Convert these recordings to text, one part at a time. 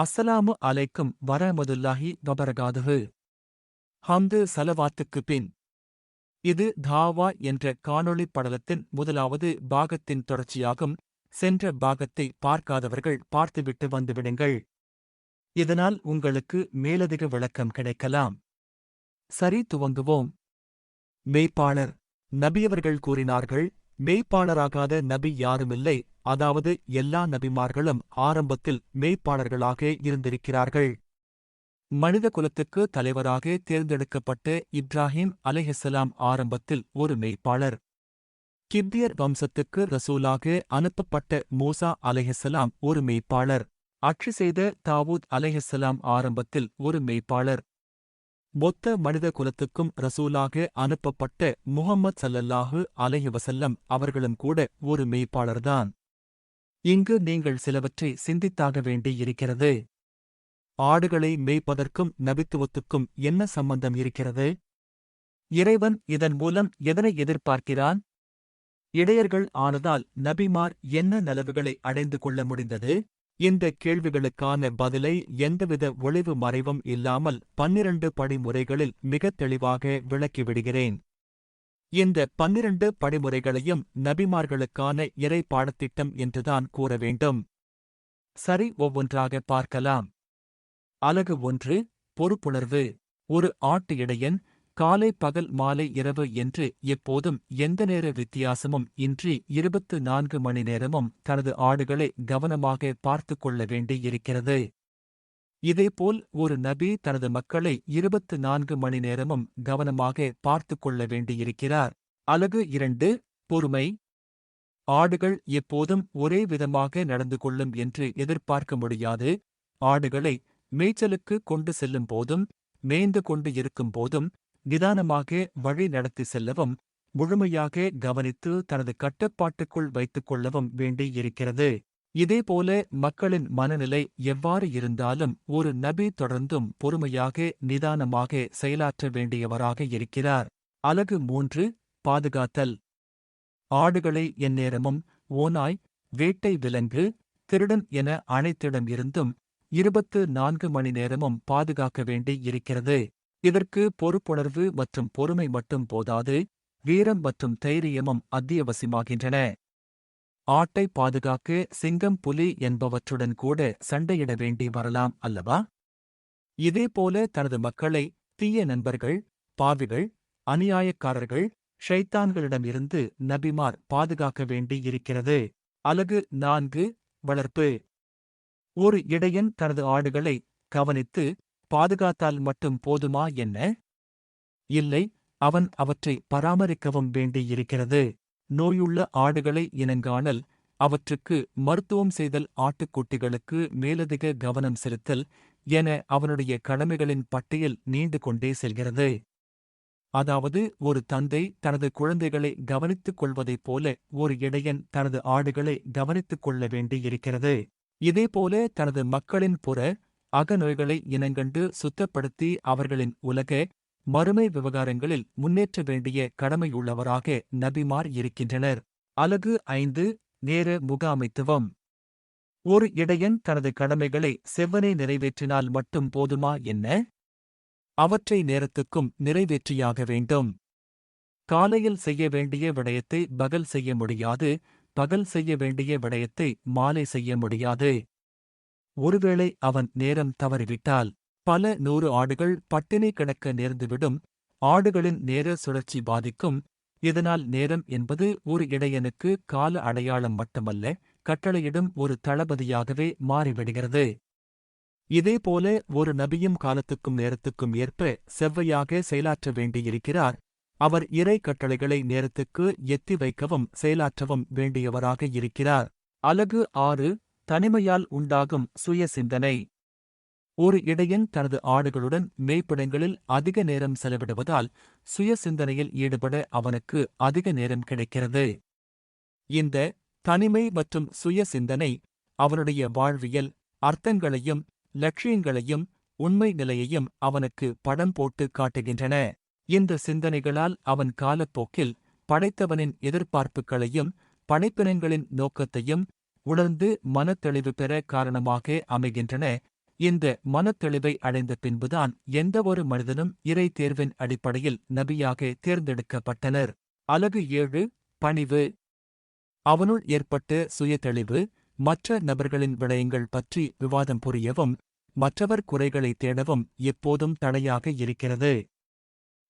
அஸ்ஸலாமு அலைக்கும் வரமதுல்லாஹி வபரகாதுஹு. ஹம்து சலவாத்துக்கு பின். இது தாவா என்ற காணொளி படலத்தின் முதலாவது பாகத்தின் தொடர்ச்சியாகும். சென்ற பாகத்தை பார்க்காதவர்கள் பார்த்துவிட்டு வந்துவிடுங்கள். இதனால் உங்களுக்கு மேலதிக விளக்கம் கிடைக்கலாம். சரி துவங்குவோம். மெய்ப்பாளர். நபியவர்கள் கூறினார்கள் மெய்ப்பாளராகாத நபி யாருமில்லை. அதாவது எல்லா நபிமார்களும் ஆரம்பத்தில் மெய்ப்பாளர்களாக இருந்திருக்கிறார்கள். மனித குலத்துக்கு தலைவராக தேர்ந்தெடுக்கப்பட்ட இப்ராஹிம் அலைஹிஸ்ஸலாம் ஆரம்பத்தில் ஒரு மெய்ப்பாளர். கிப்தியர் வம்சத்துக்கு ரசூலாக அனுப்பப்பட்ட மூசா அலைஹிஸ்ஸலாம் ஒரு மெய்ப்பாளர். அச்சு செய்த தாவூத் அலைஹிஸ்ஸலாம் ஆரம்பத்தில் ஒரு மெய்ப்பாளர். மொத்த மனித குலத்துக்கும் ரசூலாக அனுப்பப்பட்ட முகம்மது சல்லல்லாஹு அலைஹி வசல்லம் அவர்களும் கூட ஒரு மெய்ப்பாளர்தான். இங்கு நீங்கள் சிலவற்றை சிந்தித்தாக வேண்டியிருக்கிறது. ஆடுகளை மேய்ப்பதற்கும் நபித்துவத்துக்கும் என்ன சம்பந்தம் இருக்கிறது? இறைவன் இதன் மூலம் எதனை எதிர்பார்க்கிறான்? இடையர்கள் ஆனதால் நபிமார் என்ன நலவுகளை அடைந்து கொள்ள முடிந்தது? இந்த கேள்விகளுக்கான பதிலை எந்தவித ஒளிவு மறைவும் இல்லாமல் பன்னிரண்டு படிமுறைகளில் மிகத் தெளிவாக விளக்கிவிடுகிறேன் இந்த பன்னிரண்டு படிமுறைகளையும் நபிமார்களுக்கான இறை பாடத்திட்டம் என்றுதான் கூற வேண்டும். சரி ஒவ்வொன்றாக பார்க்கலாம். அலகு ஒன்று பொறுப்புணர்வு. ஒரு ஆட்டு இடையன் காலை பகல் மாலை இரவு என்று எப்போதும் எந்த நேர வித்தியாசமும் இன்றி இருபத்து நான்கு மணி நேரமும் தனது ஆடுகளை கவனமாக பார்த்து கொள்ள வேண்டியிருக்கிறது. இதேபோல் ஒரு நபி தனது மக்களை இருபத்து நான்கு மணி நேரமும் கவனமாக பார்த்து கொள்ள வேண்டியிருக்கிறார். அலகு இரண்டு பொறுமை. ஆடுகள் எப்போதும் ஒரே விதமாக நடந்து கொள்ளும் என்று எதிர்பார்க்க முடியாது. ஆடுகளை மேய்ச்சலுக்கு கொண்டு செல்லும் போதும் மேய்ந்து கொண்டு இருக்கும் போதும் நிதானமாக வழி நடத்தி செல்லவும் முழுமையாக கவனித்து தனது கட்டுப்பாட்டுக்குள் வைத்துக் கொள்ளவும் வேண்டியிருக்கிறது. இதேபோல மக்களின் மனநிலை எவ்வாறு இருந்தாலும் ஒரு நபி தொடர்ந்தும் பொறுமையாக நிதானமாக செயலாற்ற வேண்டியவராக இருக்கிறார். அலகு மூன்று பாதுகாத்தல். ஆடுகளை எந்நேரமும் ஓநாய் வேட்டை விலங்கு திருடன் என அனைத்திடம் இருந்தும் இருபத்து நான்கு மணி நேரமும் பாதுகாக்க வேண்டி இருக்கிறது. இதற்கு பொறுப்புணர்வு மற்றும் பொறுமை மட்டும் போதாது வீரம் மற்றும் தைரியமும் அத்தியாவசியமாகின்றன. ஆட்டை பாதுகாக்க சிங்கம் புலி என்பவற்றுடன் கூட சண்டையிட வேண்டி வரலாம் அல்லவா? இதேபோல தனது மக்களை தீய நண்பர்கள் பாவிகள் அநியாயக்காரர்கள் ஷைத்தான்களிடமிருந்து நபிமார் பாதுகாக்க வேண்டி இருக்கிறது. அலகு நான்கு வளர்ப்பு. ஒரு இடையன் தனது ஆடுகளை கவனித்து பாதுகாத்தால் மட்டும் போதுமா என்ன? இல்லை அவன் அவற்றை பராமரிக்கவும் வேண்டியிருக்கிறது. நோயுள்ள ஆடுகளை இனங்காணல் அவற்றுக்கு மருத்துவம் செய்தல் ஆட்டுக்குட்டிகளுக்கு மேலதிக கவனம் செலுத்தல் என அவனுடைய கடமைகளின் பட்டியல் நீண்டு கொண்டே செல்கிறது. அதாவது ஒரு தந்தை தனது குழந்தைகளை கவனித்துக் கொள்வதைப் போல ஒரு இடையன் தனது ஆடுகளை கவனித்துக் கொள்ள வேண்டியிருக்கிறது. இதேபோல தனது மக்களின் புற அகநோய்களை இனங்கண்டு சுத்தப்படுத்தி அவர்களின் உலக மறுமை விவகாரங்களில் முன்னேற்ற வேண்டிய கடமையுள்ளவராக நபிமார் இருக்கின்றனர். அலகு ஐந்து நேர முகாமைத்துவம். ஒரு இடையன் தனது கடமைகளை செவ்வனே நிறைவேற்றினால் மட்டும் போதுமா என்ன? அவற்றை நேரத்துக்கும் நிறைவேற்றியாக வேண்டும். காலையில் செய்ய வேண்டிய விடயத்தை பகல் செய்ய முடியாது பகல் செய்ய வேண்டிய விடயத்தை மாலை செய்ய முடியாது. ஒருவேளை அவன் நேரம் தவறிவிட்டால் பல நூறு ஆடுகள் பட்டினி கிடக்க நேர்ந்துவிடும். ஆடுகளின் நேர சுழற்சி பாதிக்கும். இதனால் நேரம் என்பது ஒரு இடையனுக்கு கால அடையாளம் மட்டுமல்ல கட்டளையிடும் ஒரு தளபதியாகவே மாறிவிடுகிறது. இதேபோல ஒரு நபியும் காலத்துக்கும் நேரத்துக்கும் ஏற்ப செவ்வையாக செயலாற்ற வேண்டியிருக்கிறார். அவர் இறை கட்டளைகளை நேரத்துக்கு எத்தி வைக்கவும் செயலாற்றவும் வேண்டியவராக இருக்கிறார். அலகு ஆறு தனிமையால் உண்டாகும் சுய சிந்தனை ஒரு இடையன் தனது ஆடுகளுடன் மேய்ப்பிடங்களில் அதிக நேரம் செலவிடுவதால் சுய சிந்தனையில் ஈடுபட அவனுக்கு அதிக நேரம் கிடைக்கிறது. இந்த தனிமை மற்றும் சுய சிந்தனை அவனுடைய வாழ்வியல் அர்த்தங்களையும் லட்சியங்களையும் உண்மை நிலையையும் அவனுக்கு படம் போட்டு காட்டுகின்றன. இந்த சிந்தனைகளால் அவன் காலப்போக்கில் படைத்தவனின் எதிர்பார்ப்புகளையும் படைப்பினங்களின் நோக்கத்தையும் உணர்ந்து மனத்தெளிவு பெற காரணமாக அமைகின்றன. இந்த மனத்தெளிவை அடைந்த பின்புதான் எந்தவொரு மனிதனும் இறை தேர்வின் அடிப்படையில் நபியாக தேர்ந்தெடுக்கப்பட்டனர். அலகு ஏழு பணிவு. அவனுள் ஏற்பட்ட சுயதெளிவு மற்ற நபர்களின் விடயங்கள் பற்றி விவாதம் புரியவும் மற்றவர் குறைகளை தேடவும் எப்போதும் தடையாக இருக்கிறது.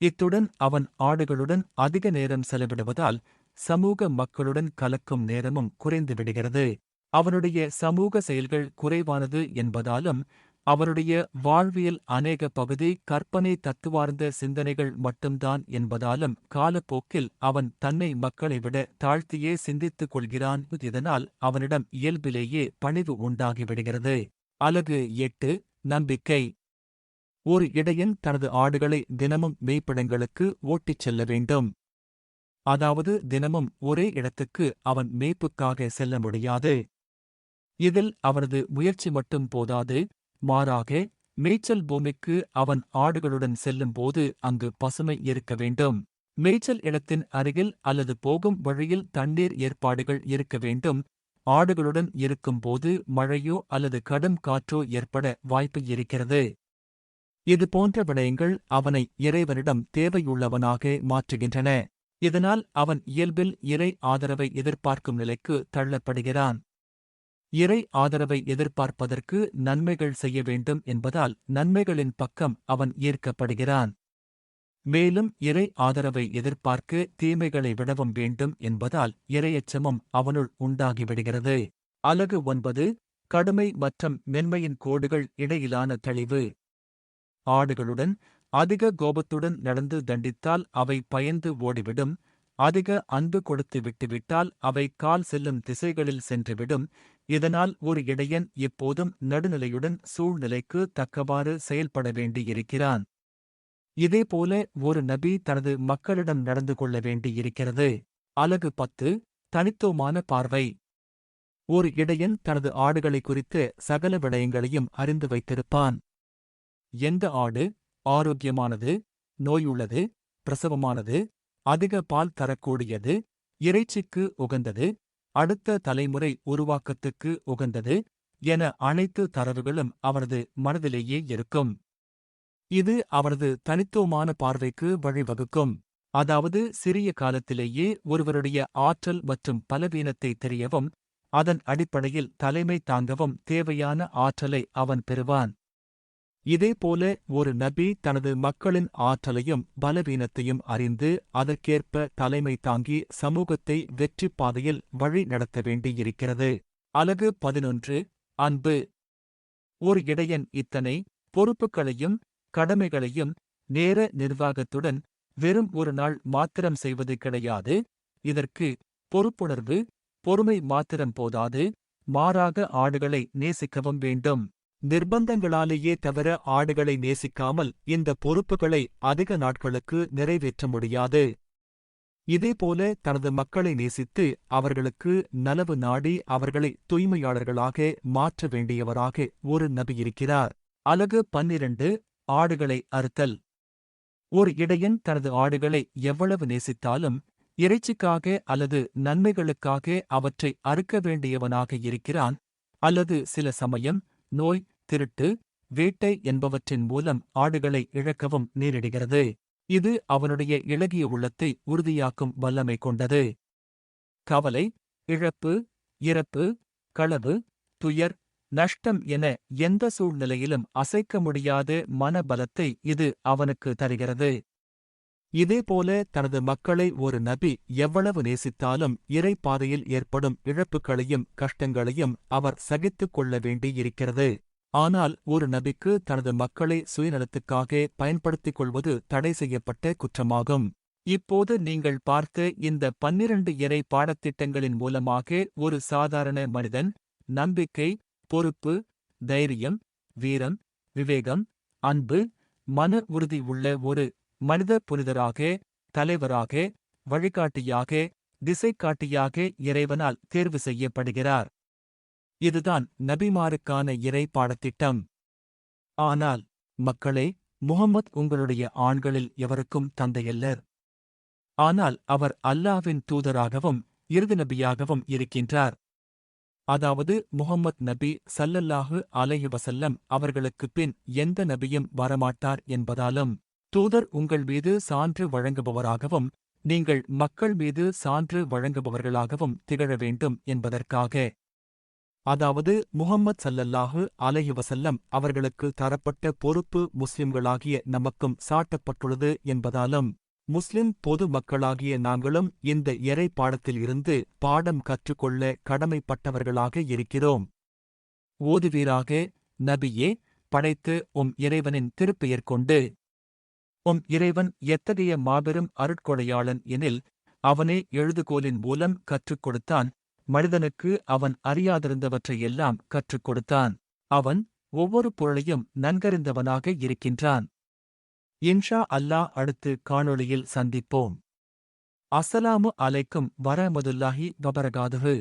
இத்துடன் அவன் ஆடுகளுடன் அதிக நேரம் செலவிடுவதால் சமூக மக்களுடன் கலக்கும் நேரமும் குறைந்து விடுகிறது. அவனுடைய சமூக செயல்கள் குறைவானது என்பதாலும் அவருடைய வாழ்வியல் அநேக பகுதி கற்பனை தத்துவார்ந்த சிந்தனைகள் மட்டும்தான் என்பதாலும் காலப்போக்கில் அவன் தன்னை மக்களை விட தாழ்த்தியே சிந்தித்துக் கொள்கிறான் இதனால் அவனிடம் இயல்பிலேயே பணிவு உண்டாகிவிடுகிறது. அலகு எட்டு நம்பிக்கை. ஒரு இடையன் தனது ஆடுகளை தினமும் மேய்ப்பிடங்களுக்கு ஓட்டிச் செல்ல வேண்டும். அதாவது தினமும் ஒரே இடத்துக்கு அவன் மேய்ப்புக்காக செல்ல முடியாது. இதில் அவனது முயற்சி மட்டும் போதாது மாறாக மேய்ச்சல் பூமிக்கு அவன் ஆடுகளுடன் செல்லும்போது அங்கு பசுமை இருக்க வேண்டும். மேய்ச்சல் இடத்தின் அருகில் அல்லது போகும் வழியில் தண்ணீர் ஏற்பாடுகள் இருக்க வேண்டும். ஆடுகளுடன் இருக்கும்போது மழையோ அல்லது கடும் காற்றோ ஏற்பட வாய்ப்பு இருக்கிறது. இது போன்ற விடயங்கள் அவனை இறைவனிடம் தேவையுள்ளவனாக மாற்றுகின்றன. இதனால் அவன் இயல்பில் இறை ஆதரவை எதிர்பார்க்கும் நிலைக்கு தள்ளப்படுகிறான். இறை ஆதரவை எதிர்பார்ப்பதற்கு நன்மைகள் செய்ய வேண்டும் என்பதால் நன்மைகளின் பக்கம் அவன் ஈர்க்கப்படுகிறான். மேலும் இறை ஆதரவை எதிர்பார்க்க தீமைகளை விடவும் வேண்டும் என்பதால் இரையச்சமும் அவனுள் உண்டாகிவிடுகிறது. அலகு ஒன்பது கடுமை மற்றும் மென்மையின் கோடுகள் இடையிலான தெளிவு. ஆடுகளுடன் அதிக கோபத்துடன் நடந்து தண்டித்தால் அவை பயந்து ஓடிவிடும். அதிக அன்பு கொடுத்து விட்டுவிட்டால் அவை கால் செல்லும் திசைகளில் சென்றுவிடும். இதனால் ஒரு இடையன் எப்போதும் நடுநிலையுடன் சூழ்நிலைக்கு தக்கவாறு செயல்பட வேண்டியிருக்கிறான். இதேபோல ஒரு நபி தனது மக்களிடம் நடந்து கொள்ள வேண்டியிருக்கிறது. அலகு பத்து தனித்துவமான பார்வை. ஒரு இடையன் தனது ஆடுகளை குறித்து சகல விடயங்களையும் அறிந்து வைத்திருப்பான். எந்த ஆடு ஆரோக்கியமானது நோயுள்ளது பிரசவமானது அதிக பால் தரக்கூடியது இறைச்சிக்கு உகந்தது அடுத்த தலைமுறை உருவாக்கத்துக்கு உகந்தது என அனைத்து தரவுகளும் அவரது மனதிலேயே இருக்கும். இது அவரது தனித்துவமான பார்வைக்கு வழிவகுக்கும். அதாவது சிறிய காலத்திலேயே ஒருவருடைய ஆற்றல் மற்றும் பலவீனத்தை தெரியவும் அதன் அடிப்படையில் தலைமை தாங்கவும் தேவையான ஆற்றலை அவன் பெறுவான். இதேபோல ஒரு நபி தனது மக்களின் ஆற்றலையும் பலவீனத்தையும் அறிந்து அதற்கேற்ப தலைமை தாங்கி சமூகத்தை வெற்றிப் பாதையில் வழி நடத்த வேண்டியிருக்கிறது. அலகு பதினொன்று அன்பு. ஒரு இடையன் இத்தனை பொறுப்புகளையும் கடமைகளையும் நேர நிர்வாகத்துடன் வெறும் ஒரு நாள் மாத்திரம் செய்வது கிடையாது. இதற்கு பொறுப்புணர்வு பொறுமை மாத்திரம் போதாது மாறாக ஆடுகளை நேசிக்கவும் வேண்டும். நிர்பந்தங்களாலேயே தவிர ஆடுகளை நேசிக்காமல் இந்த பொறுப்புகளை அதிக நாட்களுக்கு நிறைவேற்ற முடியாது. இதேபோல தனது மக்களை நேசித்து அவர்களுக்கு நலவு நாடி அவர்களை தூய்மையாளர்களாக மாற்ற வேண்டியவராக ஒரு நபி இருக்கிறார். அலகு பன்னிரண்டு ஆடுகளை அறுத்தல். ஒரு இடையன் தனது ஆடுகளை எவ்வளவு நேசித்தாலும் இறைச்சிக்காக அல்லது நன்மைகளுக்காக அவற்றை அறுக்க வேண்டியவனாக இருக்கிறான். அல்லது சில சமயம் நோய் திருட்டு வேட்டை என்பவற்றின் மூலம் ஆடுகளை இழக்கவும் நேரிடுகிறது. இது அவனுடைய இளகிய உள்ளத்தை உறுதியாக்கும் வல்லமை கொண்டது. கவலை இழப்பு இறப்பு களவு துயர் நஷ்டம் என எந்த சூழ்நிலையிலும் அசைக்க முடியாத மனபலத்தை இது அவனுக்கு தருகிறது. இதேபோல தனது மக்களை ஒரு நபி எவ்வளவு நேசித்தாலும் இறை பாதையில் ஏற்படும் இழப்புகளையும் கஷ்டங்களையும் அவர் சகித்துக் கொள்ள வேண்டியிருக்கிறது. ஆனால் ஒரு நபிக்கு தனது மக்களை சுயநலத்துக்காக பயன்படுத்திக் கொள்வது தடை செய்யப்பட்ட குற்றமாகும். இப்போது நீங்கள் பார்த்த இந்த பன்னிரண்டு இறை பாடத்திட்டங்களின் மூலமாக ஒரு சாதாரண மனிதன் நம்பிக்கை பொறுப்பு தைரியம் வீரம் விவேகம் அன்பு மன உறுதி உள்ள ஒரு மனித புனிதராக தலைவராக வழிகாட்டியாக திசைக்காட்டியாக இறைவனால் தேர்வு செய்யப்படுகிறார். இதுதான் நபிமாருக்கான இறை பாடத்திட்டம் ஆனால் மக்களே முகம்மத் உங்களுடைய ஆண்களில் எவருக்கும் தந்தையல்லர் ஆனால் அவர் அல்லாவின் தூதராகவும் இறுதி நபியாகவும் இருக்கின்றார். அதாவது முஹம்மத் நபி சல்லல்லாஹு அலைஹி அவர்களுக்குப் பின் எந்த நபியும் வரமாட்டார் என்பதாலும் தூதர் உங்கள் மீது சான்று வழங்குபவராகவும் நீங்கள் மக்கள் மீது சான்று வழங்குபவர்களாகவும் திகழ வேண்டும் என்பதற்காக. அதாவது முஹம்மத் சல்லல்லாஹு அலையுவசல்லம் அவர்களுக்கு தரப்பட்ட பொறுப்பு முஸ்லிம்களாகிய நமக்கும் சாட்டப்பட்டுள்ளது என்பதாலும் முஸ்லிம் பொது மக்களாகிய நாங்களும் இந்த இறை பாடத்தில் இருந்து பாடம் கற்றுக்கொள்ள கடமைப்பட்டவர்களாக இருக்கிறோம். ஓதுவீராக நபியே படைத்து உம் இறைவனின் திருப்பெயர் கொண்டு உம் இறைவன் எத்தகைய மாபெரும் அருட்கொடையாளன் எனில் அவனே எழுதுகோலின் மூலம் கற்றுக் கொடுத்தான் மனிதனுக்கு அவன் அறியாதிருந்தவற்றையெல்லாம் கற்றுக் கொடுத்தான். அவன் ஒவ்வொரு பொருளையும் நன்கறிந்தவனாக இருக்கின்றான். இன்ஷா அல்லாஹ் அடுத்து காணொளியில் சந்திப்போம். அஸ்ஸலாமு அலைக்கும் வரமதுல்லாஹி வபரகாதுஹு.